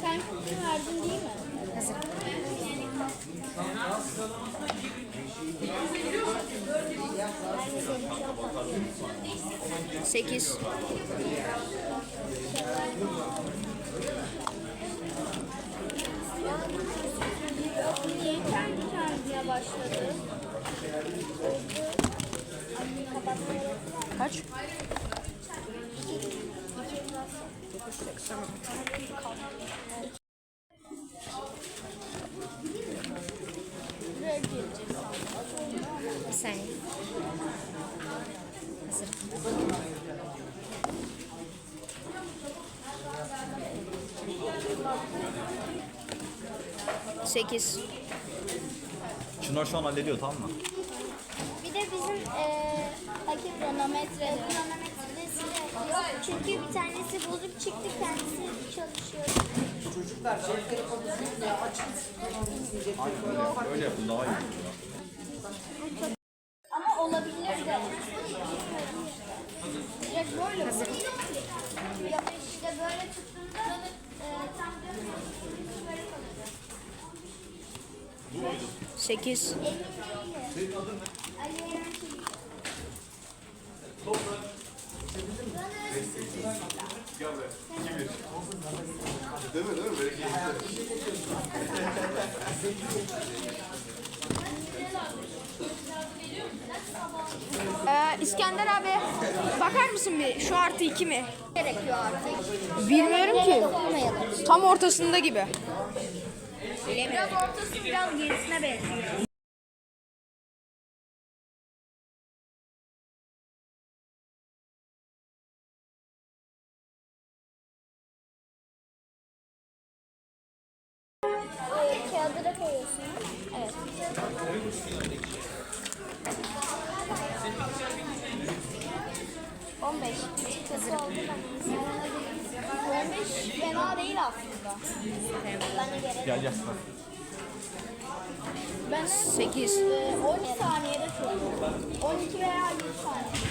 Sen kutu verdin değil mi? Hazır. Sekiz. Niye kendi kendine başladı? Kaç? Bir saniye. Hazır. Sekiz. Çınar şu an hallediyor tamam mı? Bir de bizim eee hakim kronometre. Kronometresi de yok. Çünkü bir tanesi bozuk çıktı kendisi çalışıyor. Öyle yapın daha iyi. Ama olabilir de. Direkt böyle Hazır. Ya işte böyle tuttuğunda eee tam. Böyle kalıyor. Sekiz. Emin değilim. Değil mi değil mi? Böyle. Ee, İskender abi bakar mısın bir şu artı iki mi? Gerekiyor artık. Bilmiyorum ki. Tam ortasında gibi. Biraz ortası biraz gerisine benziyor. Gel gel. Ben Sekiz. Ee, 12 saniyede çok. 12 veya 100 saniye.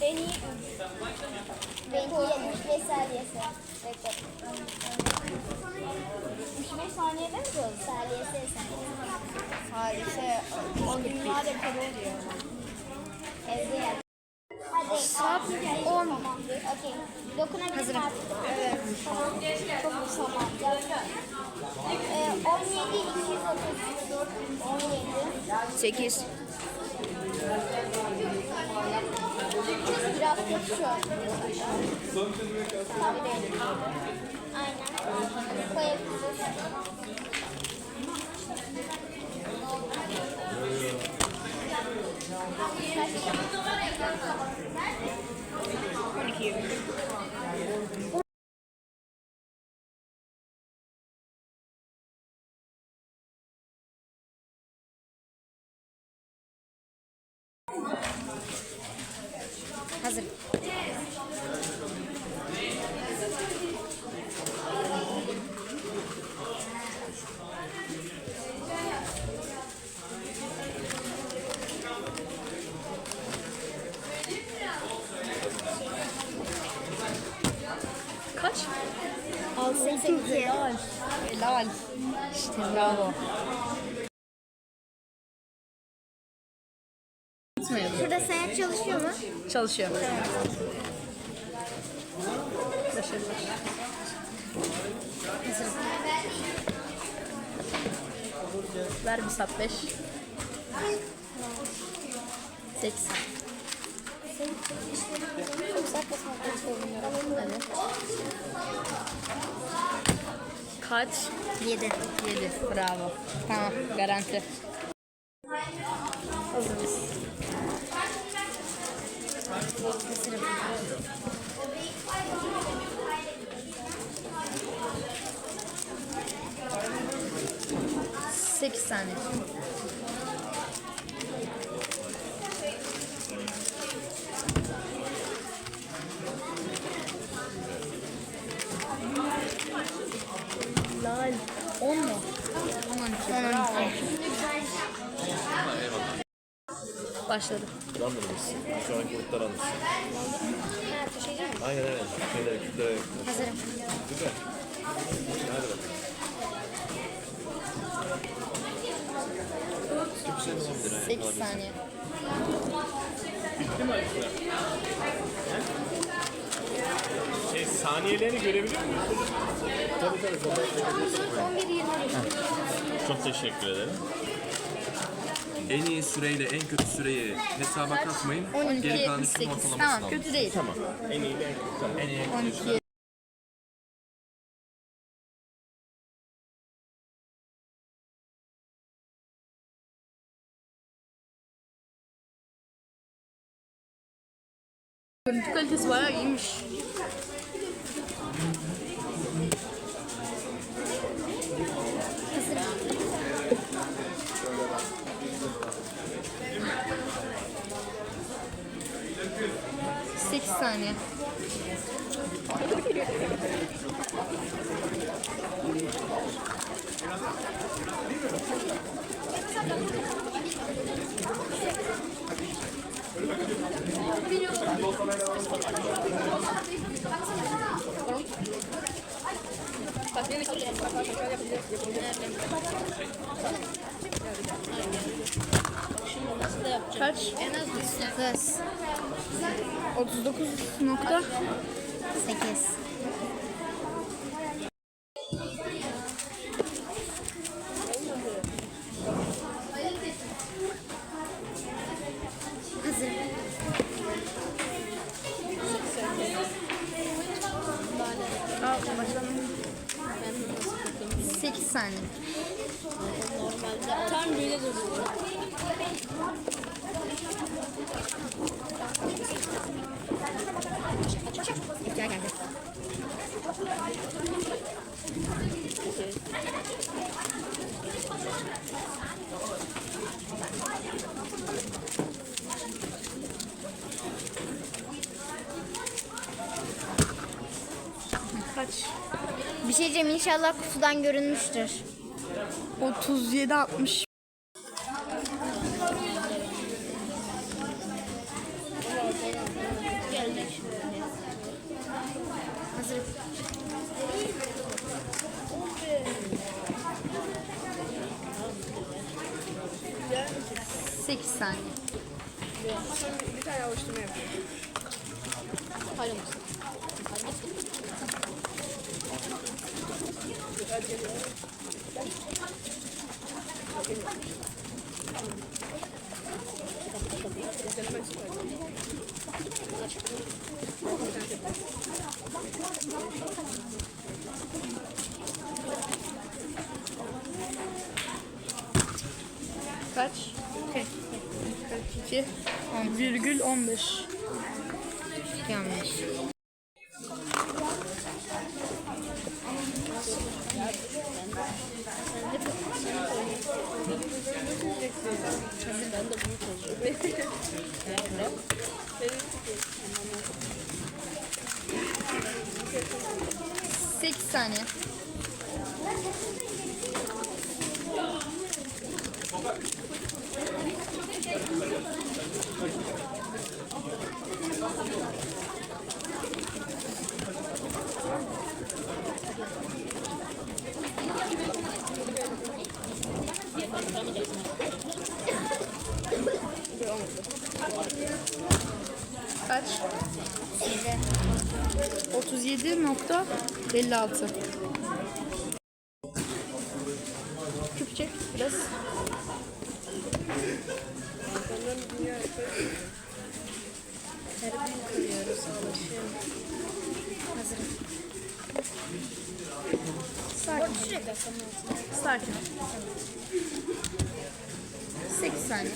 En iyi 3. Benimki 75 saniyesi. Bekle. 75 saniyede mi kaldı? Saniyesi saniyesi. Salise. O dünya rekoru oluyor. Evde yer. Hadi. Saat 10. Tamamdır. Okey. Hazırım. Evet. Tamam. Çok tamam. Ee, 17 234 17 Sekiz. Biraz kötü şu an. Tabii değil. Aynen. Koyabiliriz. On iki. Hazır. Kaç? 82. Helal. İşte bravo. Şurada sayat çalışıyor mu? Çalışıyor. Ver bir sap 5. 80. Çok saçma sapan söylüyorum. Evet. Kaç? 7. 7. Bravo. Tamam. Garanti. Hazırız. Sekiz saniye. Lal. 10 mu? 10 12. Başladı. Random biz. Şu anki gruplar alırsın. Ha taşıyacak mısın? Aynen aynen. Şöyle kütlere Hazırım. Güzel. Hadi bakalım. 10 lira. 8 saniye. Şey, saniyelerini görebiliyor muyuz? 11 20. Çok teşekkür ederim. En iyi süreyle en kötü süreyi hesaba katmayın. 12 Geri kalan üçünün 78. ortalamasını Tamam alın. kötü değil. Tamam. En iyi de tamam. En iyi 12 Görüntü kalitesi bayağı iyiymiş. Sekiz saniye. Kaç? 9 39 nokta. 8 Hazır. Aa, başladım. 8 saniye. Tam böyle durdu. Gel gel gel. Kaç? Bir şey diyeceğim inşallah kutudan görünmüştür. 37 60. Hazır. Sekiz saniye. Bir tane alıştırma yapayım. Kaç? 42 virgül 15. Yanlış. Sekiz saniye. Kaç? 37 nokta 56. Küp çek biraz. Sakin. Sakin. 8 saniye.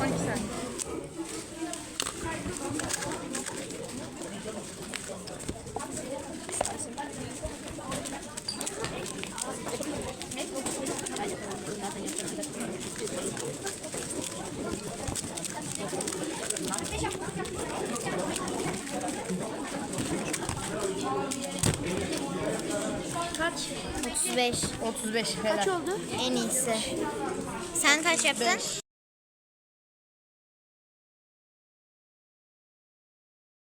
12 saniye. Kaç? 35. 35 helal. En iyisi. Sen kaç yaptın?